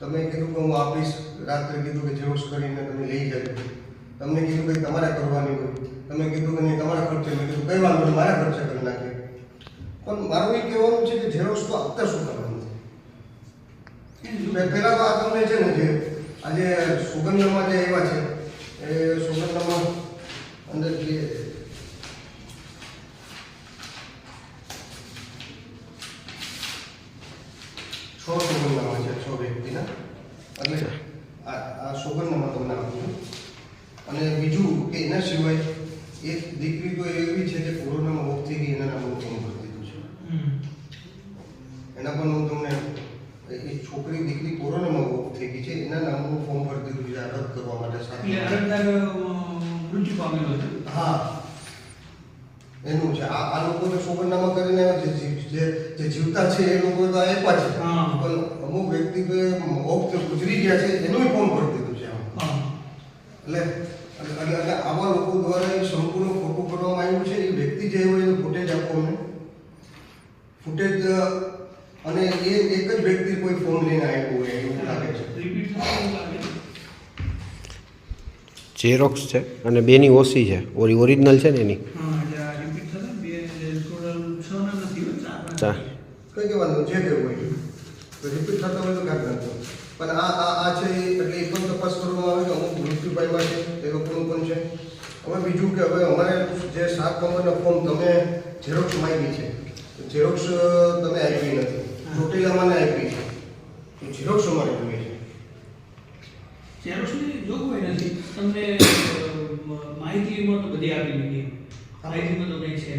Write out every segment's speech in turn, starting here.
તમે કીધું કે હું આપીશ રાત્રે કીધું કે ઝેરોક્ષ કરીને તમે લઈ જજો તમને કીધું કે તમારે કરવાની હોય. તમે કીધું કે નહીં, તમારા ખર્ચે. મેં કીધું, કઈ વાંધો મારા ખર્ચે કરી નાખે. પણ મારું એ કહેવાનું છે કે ઝેરોક્ષ તો આપતા શું કરવાનું છે? પહેલાં તો આ તમને છે ને જે આજે સુગંધમાં જે એવા છે, એ સુગંધમાં અંદર જે છ સુગંધમાં છે છ વ્યક્તિના એટલે આ આ સુગંધમાં તમને આપું છું અને બીજું કે એના સિવાય એક દીકરી તો એવી છે કે કોરોનામાં ઓફ થઈ ગઈ એના નામનું ફોર્મ ભરી દીધું છે એના પણ હું તમને એ છોકરી દીકરી કોરોનામાં ઓફ થઈ ગઈ છે. એના નામનું ફોર્મ ભરી દીધું છે રદ કરવા માટે સાથે. અરજદાર મૃત્યુ પામેલો છે હા. એનું છે. આ આ લોકો તો સોગંદનામા કરીને આવ્યા છે જે જીવતા છે એ લોકો તો આપ્યા છે. પણ અમુક વ્યક્તિ ઓફ ગુજરી ગયા છે એનું ફોર્મ ભરી દીધું છે આમ. હા. એટલે એટલે એટલે- એટલે આવા લોકો દ્વારા એ સંપૂર્ણ ખોટું કરવામાં આવ્યું છે. એ વ્યક્તિ જે હોય એનું ફૂટેજ આપો અમને. ફૂટેજ અને એ એક જ વ્યક્તિ કોઈ ફોન લઈને આવ્યું હોય એવું લાગે છે રિપીટ થતું એવું લાગે ઝેરોક્સ છે અને બેની ઓસી છે. ઓરી ઓરિજિનલ છે ને એની? પણ આ આ આ છે એટલે એ પણ તપાસ કરવામાં આવે કે અમુક મૃત્યુ પામ્યા છે એ લોકોનું પણ છે. હવે બીજું કે હવે અમારે જે સાત નંબરના ફોર્મ તમે ઝેરોક્ષ માંગી છે. ઝેરોક્ષ તમે આપી નથી. ચોટીલામાં આપી છે. તો ઝેરોક્ષ અમારે જોઈએ છે ઝેરોક્ષની જોગવાઈ નથી તમને માહિતી માહિતીમાં તો બધી આપી દીધી. માહિતીમાં તો કંઈ છે.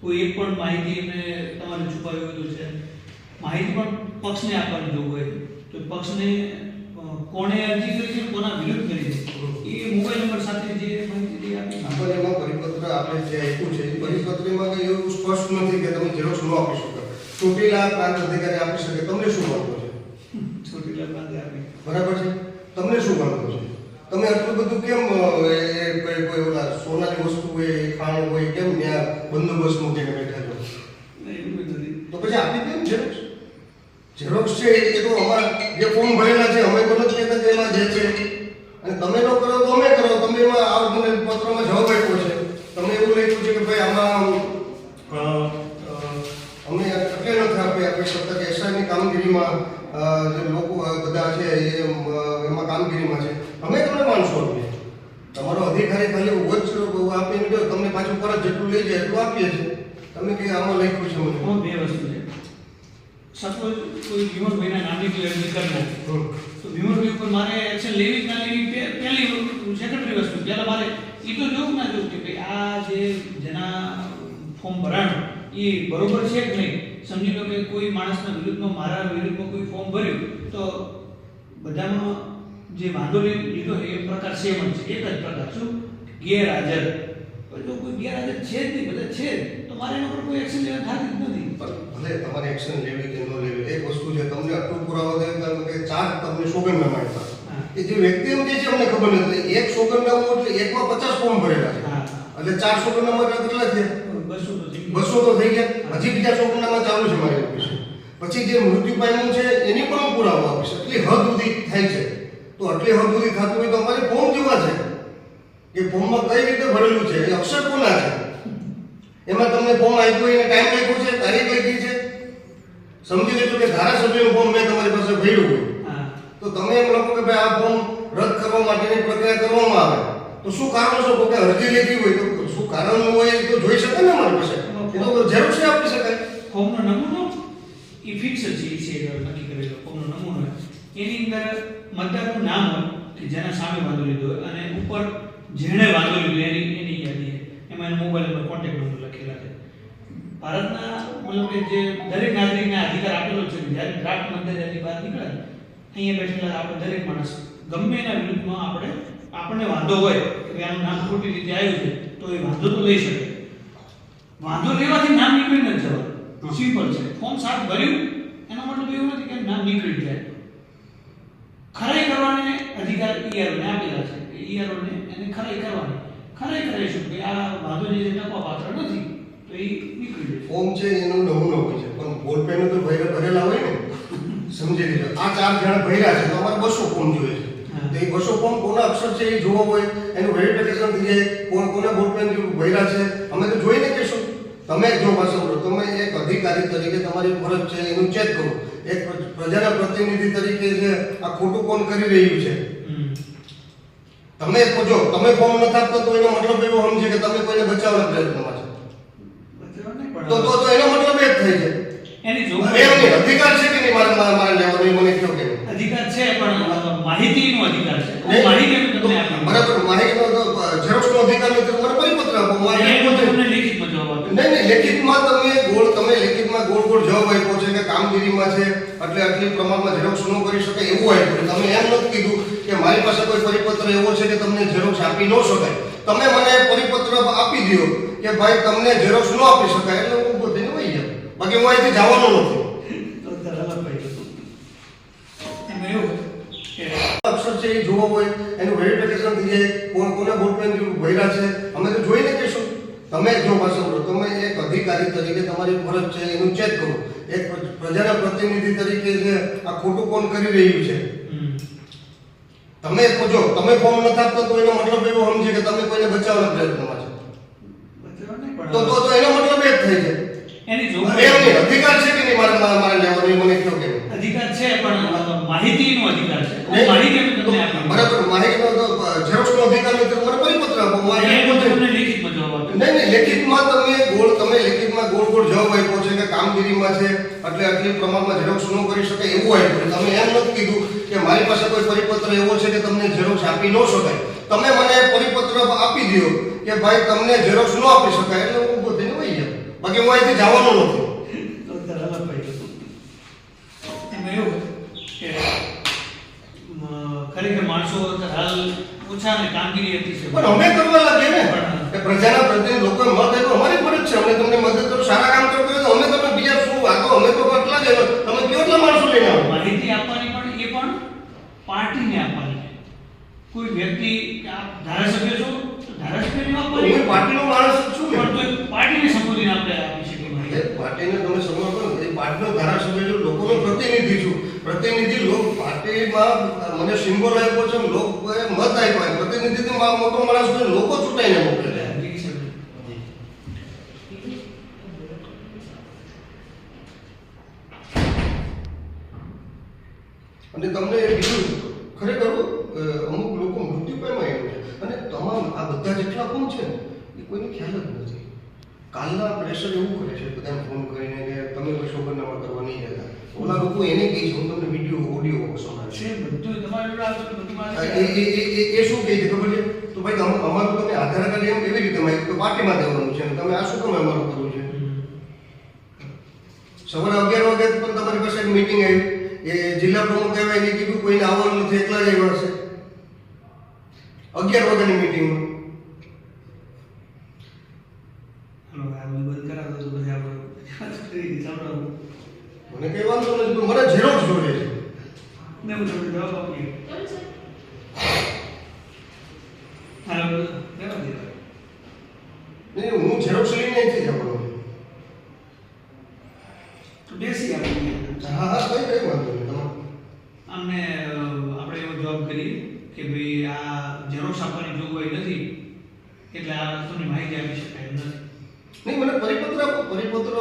કોઈ એક પણ માહિતી એમને તમારે છુપાવી હોય છે. માહિતી પણ પક્ષને આપવાની જો હોય. તો પક્ષને કોણે અરજી કરી છે કોના વિરુદ્ધ કરી છે? એ મોબાઈલ નંબર સાથે જે માહિતી આપી આપણે એમાં પરિપત્ર આપણે જે આપ્યું છે પરિપત્રમાં કંઈ એવું સ્પષ્ટ નથી કે તમે ઝેરોક્ષ ન આપી શકો. ચોટીલા પ્રાંત અધિકારી આપી શકે. તમને શું વાંધો છે? ચોટીલા પ્રાંત આપી. બરાબર છે? તમને શું વાંધો છે? તમે આટલું બધું કેમ કોઈ કોઈ ઓલા સોનાની વસ્તુ હોય ખાણ હોય કેમ ત્યાં બંદોબસ્ત મૂકીને બેઠા છો? તો પછી આપી કેમ છે ઝેરોક્ષ ઝેરોક્ષ છે એ તો અમારા જે ફોર્મ ભરેલા છે અમે તો નથી કહેતા કે એમાં જે છે. અને તમે ન કરો તો અમે કરો તમે એમાં આ મને પત્રમાં જવાબ આપ્યો છે. તમે એવું લખ્યું છે કે ભાઈ આમાં અમે એટલે નથી આપી આપી શકતા કે એસઆઈની કામગીરીમાં જે લોકો બધા છે એ એમાં કામગીરીમાં છે. અમે રૂપિયા તમારો અધિકારી ખાલી વચ આપીને જો તમને પાછું પરત જેટલું લઈ જાય એટલું આપીએ છીએ. તમે કે આમાં લખ્યું છે મને? બે વસ્તુ છે. સપોઝ કોઈ વિમલભાઈના નામની કોઈ અરજી કરવો. તો વિમલભાઈ ઉપર મારે એક્શન લેવી કે ના લેવી પહેલી સેકન્ડરી વસ્તુ. પહેલા મારે એ તો જોવું ના જોવું કે ભાઈ આ જે જેના ફોર્મ ભરાણું એ બરોબર છે કે નહીં? સમજી લો કે કોઈ માણસના વિરુદ્ધમાં મારા વિરુદ્ધમાં કોઈ ફોર્મ ભર્યું તો બધામાં જે વાંધો લીધો એ પ્રકાર સેવન છે. એક જ પ્રકાર શું? ગેરહાજર. જો કોઈ ગેરહાજર છે જ નહીં બધા છે તો મારે એના પર કોઈ એક્શન લેવા થતી જ નથી. પણ ભલે તમારે એક્શન લેવી કે ન લેવી એક વસ્તુ છે તમને આટલું પુરાવા દે કારણ કે ચાર તમને સોગંદનામા આપ્યા એ જે વ્યક્તિ એમ કહે છે અમને ખબર નથી. એક સોગંદનામું એટલે એકમાં પચાસ ફોર્મ ભરેલા છે. એટલે ચાર સોગંદનામા કેટલા છે બસો તો થઈ ગયા. બસો તો થઈ ગયા. હજી બીજા સોગંદનામા ચાલુ છે મારી ઓફિસે પછી જે મૃત્યુ પામ્યું છે એની પણ હું પુરાવો આપીશ. એટલી હદ સુધી થાય છે. તો આટલી હદ સુધી થતું હોય તો અમારે ફોર્મ જેવા છે? કે ફોર્મમાં કઈ રીતે ભરેલું છે? એ અક્ષર કોના છે? એમાં તમને ફોર્મ આપ્યું એને ટાઈમ આપ્યો છે તારીખ લખી છે. સમજી લેજો કે ધારાસભ્યનું ફોર્મ મેં તમારી પાસે ભર્યું હોય. તો તમે એમ લખો કે ભાઈ આ ફોર્મ રદ કરવા માટેની પ્રક્રિયા કરવામાં આવે. તો શું કારણ શું કોઈ અરજી લેતી હોય તો શું કારણ હોય એ તો જોઈ શકે ને અમારી પાસે? એ તો જરૂર છે આપી શકાય. ફોર્મનો નમૂનો? એ ફિક્સ છે એ છે નક્કી કરેલો. ફોર્મનો નમૂનો. એની અંદર મતદારનું નામ હોય કે જેના સામે વાંધો લીધો હોય અને ઉપર જેણે વાંધો લીધો એની એની યાદી એમાં એનો મોબાઈલ નંબર કોન્ટેક્ટ નંબર લખેલા છે. ભારતના મતલબ કે જે દરેક નાગરિકને અધિકાર આપેલો છે, જ્યારે ડ્રાફ્ટ મતદાર બહાર નીકળે અહીંયા બેઠેલા આપણે દરેક માણસ, ગમે એના વિરુદ્ધમાં આપણે આપણને વાંધો હોય કે આનું નામ ખોટી રીતે આવ્યું છે, તો એ વાંધો તો લઈ શકે. વાંધો લેવાથી નામ નીકળી નથી જવાનું સિમ્પલ છે. ફોર્મ સાત ભર્યું, એનો મતલબ એવું નથી કે નામ નીકળી જાય. ખરાઈ કરવાને અધિકાર ઈઆરઓ ને આપેલા છે. કે ઈઆરઓ એને ખરાઈ કરવાની. ખરાઈ કરે છે કે આ વાંધો જે નફા પાત્ર નથી તો એ નીકળી જાય ફોર્મ છે એનો નમૂનો હોય છે. પણ બોલ પેન તો ભરે ભરેલા હોય ને સમજી લીધો આ ચાર જણા ભર્યા છે તો અમારે બસો ફોર્મ જોઈએ છે. તો એ બસો ફોર્મ કોના અક્ષર છે એ જોવો હોય એનું વેરિફિકેશન થઈ જાય કોણ કોને બોલ પેન ભર્યા છે અમે તો જોઈને કહીશું. તમે જો પાછળ તમે એક અધિકારી તરીકે તમારી ફરજ છે એનું ચેક કરો. એક પ્રજાના પ્રતિનિધિ તરીકે જે આ ખોટું કોણ કરી રહ્યું છે? તમે જો તમે ફોર્મ નથી આપતો તો એનો મતલબ એવો સમજે કે તમે કોઈને બચાવવાના પ્રયત્નમાં છો. બચાવ નહીં પણ તો તો એનો મતલબ એ જ થઈ જાય એની અધિકાર છે કે નહીં મારે મારે મારે લેવાનો એ મને કહો કે નહીં અધિકાર છે પણ માહિતીનો અધિકાર છે હું નહીં, માહિતી અમે તો તમને આપી બરાબર માહિતીનો તો ઝેરોક્ષનો અધિકાર નથી તો મને પરિપત્ર આપો હું આ એ હું લેખિત તમને લેખિતમાં જવાબ આપીશ નહીં નહીં લેખિતમાં તમે ગોળ તમે લેખિતમાં ગોળ ગોળ જવાબ આપ્યો છે કે કામગીરીમાં છે એટલે આટલી પ્રમાણમાં ઝેરોક્ષ ન કરી શકાય એવું આપ્યું તમે એમ નથી કીધું કે મારી પાસે કોઈ પરિપત્ર એવો છે કે તમને ઝેરોક્ષ આપી ન શકાય. તમે મને પરિપત્ર આપી દો કે ભાઈ તમને ઝેરોક્ષ ન આપી શકાય એટલે હું બધીને વહી જાઉં. બાકી હું અહીંથી જવાનો નથી. અક્ષર છે એ જોવો હોય એનું વેરિફિકેશન થઈ જાય કોણ કોને બોલપેન ભર્યા છે અમે તો જોઈને કહીશું. તમે જો પાછળ તમે એક અધિકારી તરીકે તમારી ફરજ છે એનું ચેક કરો. એક પ્રજાના પ્રતિનિધિ તરીકે જે આ ખોટું કોણ કરી રહ્યું છે. તમે જો તમે ફોર્મ નથી આપતો તો એનો મતલબ એવો સમજે કે તમે કોઈને બચાવવાના પ્રયત્નમાં છો. તો તો તો એનો મતલબ એ જ થઈ છે. એની જો અધિકાર છે કે નહીં? મારે મારે મારે લેવાનો એ મને કહો કે અધિકાર છે પણ માહિતીનો અધિકાર છે. માહિતી તમને આપી. બરાબર માહિતીનો તો ઝેરોક્ષનો અધિકાર નથી. મને પરિપત્ર આપો તમને લેખિતમાં જવાબ નહીં નહીં લેખિતમાં તમે ગોળ ગોળ જવાબ આપ્યો છે કે કામગીરીમાં છે એટલે આટલી પ્રમાણમાં ઝેરોક્ષ ન કરી શકે એવું આપ્યું તમે એમ નથી કીધું કે મારી પાસે કોઈ પરિપત્ર એવો છે કે તમને ઝેરોક્ષ આપી ન શકાય. તમે મને પરિપત્ર આપી દો કે ભાઈ તમને ઝેરોક્ષ ન આપી શકાય એટલે હું બધીને વહી જાઉં. બાકી હું અહીંથી જવાનો નથી. ખરેખર માણસો હાલ ઓછા ને કામગીરી હતી પણ અમે કરવા લાગીએ ને. પ્રજાના પ્રતિનિધિ લોકો મત આપ્યો અમારી ફરજ છે અમે તમને મદદ કરો સારા કામ કરો તો અમે તમે બીજા શું વાતો અમે તો આટલા જ તમે કયો એટલા માણસો લઈને આવો માહિતી આપવાની પણ એ પણ પાર્ટીને આપવાની. છે કોઈ વ્યક્તિ આપ ધારાસભ્ય છો તો ધારાસભ્યને આપવાની. હું પાર્ટીનો માણસ છું. પણ તો પાર્ટીને સંબોધીને આપણે આપી શકીએ ભાઈ પાર્ટીને તમે ને, એ પાર્ટીનો ધારાસભ્ય છું લોકોનો પ્રતિનિધિ છું. પ્રતિનિધિ લોક પાર્ટીમાં મને સિમ્બોલ આપ્યો છે લોકોએ મત આપ્યા પ્રતિનિધિ મોટો માણસ લોકો ચૂંટાઈને મોકલે છે. અને તમને એ બીજું ખરેખર અમુક લોકો મૃત્યુ પામ્યા એવું છે. અને તમામ આ બધા જેટલા પણ છે ને એ કોઈને ખ્યાલ જ નથી. કાલના પ્રેશર એવું કરે છે બધાને ફોન કરીને કે તમે કોઈ સોગંદનામા કરવા નહીં જતા. ઓલા લોકો એને કહે છે હું તમને વીડિયો ઓડિયો સંભળાવીશ છે બધું તમારી એ શું કહે છે ખબર છે? તો ભાઈ અમારું તમે આધાર કાર્ડ એમ કેવી રીતે માગ્યું પાર્ટીમાં દેવાનું છે? અને તમે આ શું તમે અમારું કરવું છે? સવારે અગિયાર વાગે પણ તમારી પાસે એક મીટિંગ આવી. એ જિલ્લા પ્રમુખ એવા એને કીધું કોઈને આવવાનું નથી એકલા જ આવ્યા છે અગિયાર વાગ્યાની મીટિંગમાં મને કઈ વાંધો નથી પણ મને ઝેરોક્ષ જોઈએ છે. મેં હું તમને જવાબ આપીએ. નહીં હું ઝેરોક્ષ લઈને નથી જવાનો તો બેસી આપણે હા હા કઈ કઈ વાંધો નહીં તમારે અમને અ, આપણે એવો જવાબ કરીએ કે ભાઈ આ ઝેરોક્ષ આપવાની જોગવાઈ નથી એટલે આ વસ્તુની માહિતી આપી શકાય એમ નથી. નહીં મને પરિપત્ર આપો પરિપત્ર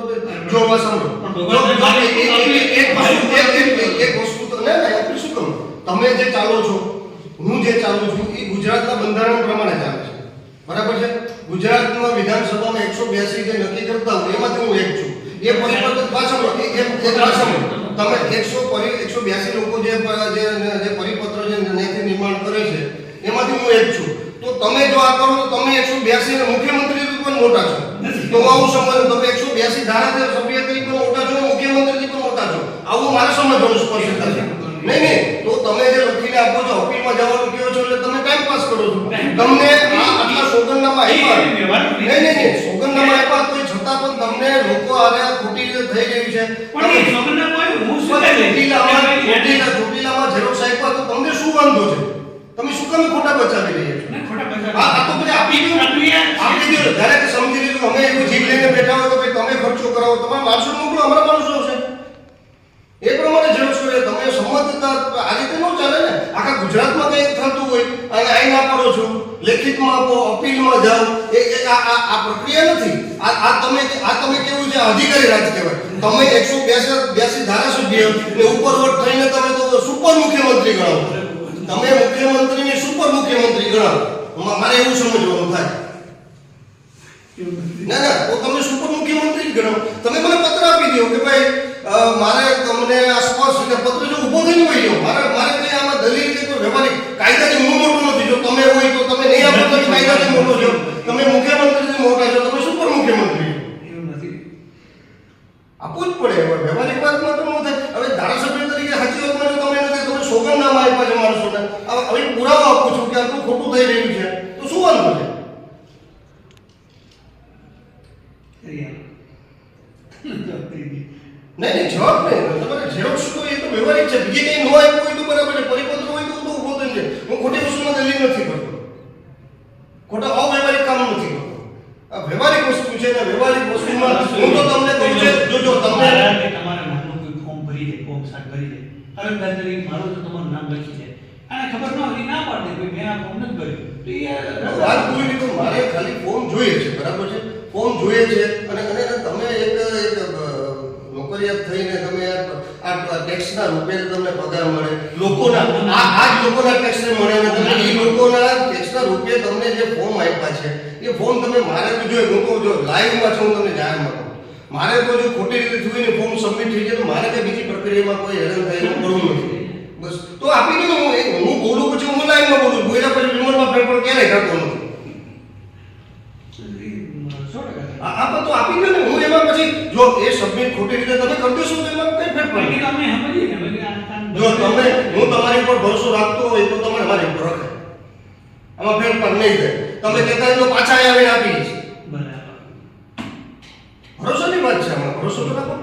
જો સાંભળો. એક- વસ્તુ તો ના ના આપણે શું કહું? તમે જે ચાલો છો હું જે ચાલું છું એ ગુજરાતના બંધારણ પ્રમાણે ચાલે છે. બરાબર છે? ગુજરાતમાં વિધાનસભામાં એકસો બ્યાસી જે નક્કી કરતા હોય એમાંથી હું એક છું. એ પરિપત્ર પાછળ તમે એકસો પરી એકસો બ્યાસી લોકો જે પરિપત્ર જે નીતિ નિર્માણ કરે છે એમાંથી હું એક છું. તો તમે જો આ કરો તો તમે એકસો બ્યાસી મુખ્યમંત્રી પણ મોટા છો. તો હું આવું સમજુ તમે એકસો બ્યાસી ધારા સભ્ય તરીકે પણ મોટા છો મુખ્યમંત્રી પણ મોટા છો. આવું મારે સમજવાનું સ્પષ્ટ થશે. નહીં નહીં. તો તમે જે લખીને આપો છો અપીલમાં જવાનું કહો છો એટલે તમે ટાઈમ પાસ કરો છો. તમને આ આટલા સોગંદનામા આપ્યા. નહીં નહીં નહીં. સોગંદનામા આપ્યા તો છતાં પણ તમને લોકો આરે ખોટી રીતે થઈ ગઈ છે. પણ સોગંદનામા હું શું કરી? ચોટીલામાં ચોટીલા ચોટીલામાં ઝેરોક્ષ આપ્યા તો તમને શું વાંધો છે? તમે શું કામ ખોટા બચાવી રહ્યા છો? સમજી લીધું. અમે એનો જીવ લઈને બેઠા હોય તો ભાઈ તમે ખર્ચો કરાવો. તમારા માણસો મોકલો. અમારા માણસો આવશે એ પ્રમાણે જરૂર છે. તમે સમજતા આ રીતે ન ચાલે ને? આખા ગુજરાતમાં કંઈક થતું હોય અને આઈન આપો છો. લેખિતમાં આપો અપીલમાં જાઓ. એ આ આ પ્રક્રિયા નથી. આ આ તમે આ તમે કેવું છે? અધિકારી રાજ કહેવાય. તમે એકસો બ્યાસી ધારાસભ્ય ને ઉપરવટ થઈને તમે તો સુપર મુખ્યમંત્રી ગણાવો તમે મુખ્યમંત્રીને સુપર મુખ્યમંત્રી ગણાવો? મારે એવું સમજવાનું થાય. ના ના તો તમે સુપર મુખ્યમંત્રી ગણો તમે મને પત્ર આપી દો કે ભાઈ મારે તમને આ પત્ર જો ઊભો થઈને હોય ગયો મારે મારે કઈ આમાં દલીલ કે કોઈ વ્યવહારિક કાયદાથી હું મોટો નથી જો તમે હોય તો તમે નહીં આપો તો કાયદાથી મોટો છો. તમે મુખ્યમંત્રીથી મોટા છો તમે સુપર મુખ્યમંત્રી? નથી. આપવું જ પડે વ્યવહારિક વાતમાં તો ન થાય. હવે ધારાસભ્ય તરીકે સાચી વાતમાં જો તમે નથી તમે સોગંદનામા આપ્યા છે માણસોને હવે હવે પુરાવો આપું છું કે આટલું ખોટું થઈ રહ્યું છે તો શું વાંધો છે કરી આલો. જવાબ થઈ ગઈ. નહીં નહીં જવાબ નહીં તમારે ઝેરોક્ષ તો એ તો વ્યવહારિક છે બીજે કંઈ ન આપ્યું હોય તો બરાબર છે પરિપત્ર હોય તો હું તો ઊભો થઈને છે હું ખોટી વસ્તુમાં દલીલ નથી કરતો ખોટા અવ્યવહારિક કામ નથી કરતો આ વ્યવહારિક વસ્તુ છે ને વ્યવહારિક વસ્તુમાં હું તો તમને કહું છું જો જો તમને તમારા નામનું કોઈ ફોર્મ ભરી દે ફોર્મ સાત ભરી દે અરજદાર તરીકે મારું તો તમારું નામ લખી છે. અને ખબર ન હોય ના પાડે કે મેં આ ફોર્મ નથી ભર્યું. તો વાત કોઈ નહીં તો મારે ખાલી ફોર્મ જોઈએ છે બરાબર છે? ફોર્મ જોઈએ છે અને અને તમે એક એક નોકરિયાત થઈને તમે આ આ રૂપે તમને પગાર મળે. લોકોના, આ આ લોકોના ટેક્સને મળે ને તમે એ લોકોના ટેક્સના રૂપે તમને જે ફોર્મ આપ્યા છે, એ ફોર્મ તમે મારે તો જો લોકો જો લાઈવમાં છું તમને જાહેર કહું મારે તો જો ખોટી રીતે જોઈને ફોર્મ સબમિટ થઈ જાય તો મારે કઈ બીજી પ્રક્રિયામાં કોઈ હેરાન થાય એવું કરવું નથી. બસ. તો આપી દઉં હું બોલું પછી હું લાઈવમાં બોલું બોલ્યા પછી વિમલમાં ફેરફાર ક્યારેય કરતો નથી? આ તો આપી દો ને હું એમાં પછી જો એ સબમિટ ખોટી રીતે તમે કરજો શું તો એમાં કઈ ફેર પડે? તમે સમજીએ ને જો તમે હું તમારી ઉપર ભરોસો રાખતો હોય તો તમે મારી ઉપર રખાય આમાં ફેરફાર નહીં થાય. તમે કહેતા તો પાછા આવીને આપી દઈશ. બરાબર. ભરોસોની વાત છે આમાં. ભરોસો તો રાખો